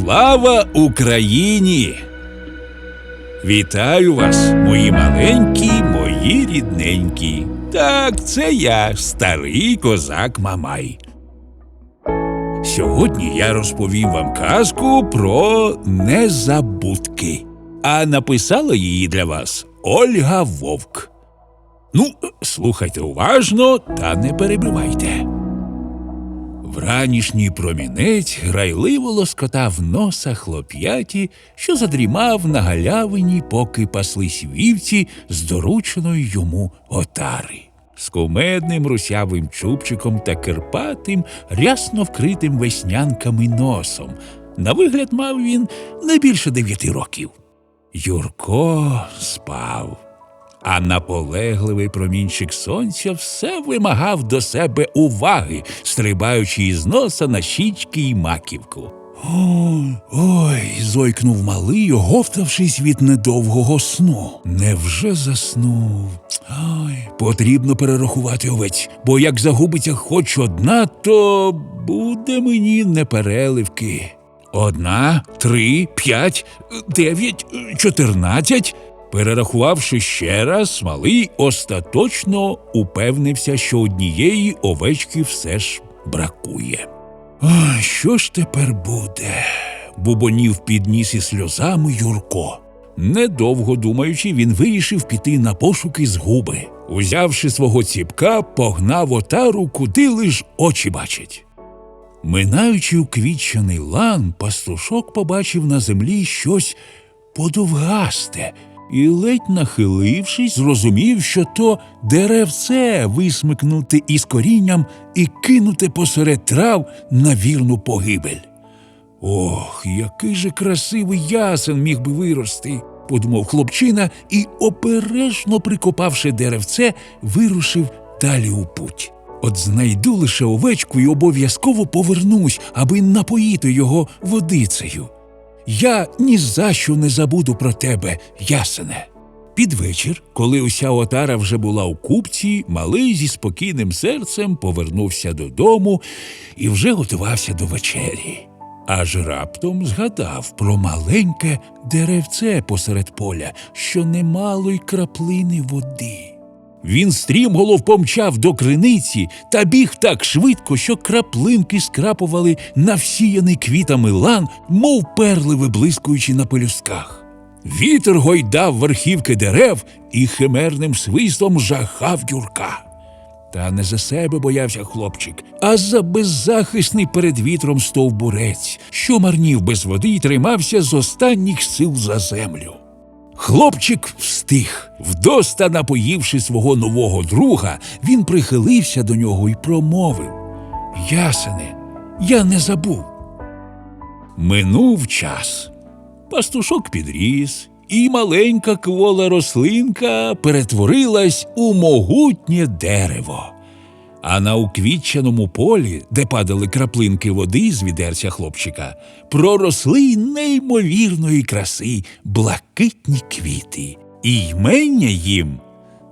Слава Україні! Вітаю вас, мої маленькі, мої рідненькі. Так, це я, старий козак Мамай. Сьогодні я розповім вам казку про незабудки, а написала її для вас Ольга Вовк. Ну, слухайте уважно та не перебивайте. Вранішній промінець грайливо лоскотав носа хлоп'яті, що задрімав на галявині, поки паслись вівці з дорученої йому отари. З кумедним русявим чубчиком та кирпатим, рясно вкритим веснянками носом. На вигляд мав він не більше дев'яти років. Юрко спав а наполегливий промінчик сонця все вимагав до себе уваги, стрибаючи із носа на щічки й маківку. Ой, ой, зойкнув малий, оговтавшись від недовгого сну. Невже заснув? Ой, потрібно перерахувати овець, бо як загубиться хоч одна, то буде мені непереливки. Одна, три, п'ять, дев'ять, чотирнадцять. Перерахувавши ще раз, малий остаточно упевнився, що однієї овечки все ж бракує. «Ой, що ж тепер буде? бубонів підніс із сльозами Юрко. Недовго думаючи, він вирішив піти на пошуки згуби. Узявши свого ціпка, погнав отару, куди лиш очі бачать. Минаючи уквітчений лан, пастушок побачив на землі щось подовгасте і, ледь нахилившись, зрозумів, що то деревце висмикнути із корінням і кинути посеред трав на вірну погибель. Ох, який же красивий ясен міг би вирости, подумав хлопчина і, обережно прикопавши деревце, вирушив далі у путь. От знайду лише овечку і обов'язково повернусь, аби напоїти його водицею. Я ні за що не забуду про тебе, ясене. Під вечір, коли уся отара вже була у купці, малий зі спокійним серцем повернувся додому і вже готувався до вечері. Аж раптом згадав про маленьке деревце посеред поля, що не мало й краплини води. Він стрімголов помчав до криниці та біг так швидко, що краплинки скрапували на всіяний квітами лан, мов перли виблискуючи на пелюстках. Вітер гойдав верхівки дерев і химерним свистом жахав Юрка. Та не за себе боявся хлопчик, а за беззахисний перед вітром стовбурець, що марнів без води й тримався з останніх сил за землю. Хлопчик встиг. Вдоста напоївши свого нового друга, він прихилився до нього і промовив Ясене, я не забув. Минув час. Пастушок підріс, і маленька квола рослинка перетворилась у могутнє дерево. А на уквітченому полі, де падали краплинки води з відерця хлопчика, проросли неймовірної краси блакитні квіти, і ймення їм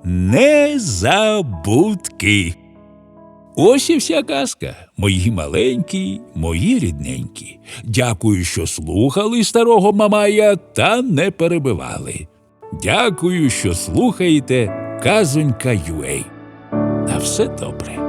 незабудки. Ось і вся казка, мої маленькі, мої рідненькі. Дякую, що слухали старого Мамая та не перебивали. Дякую, що слухаєте Казонька Юей. Все добре.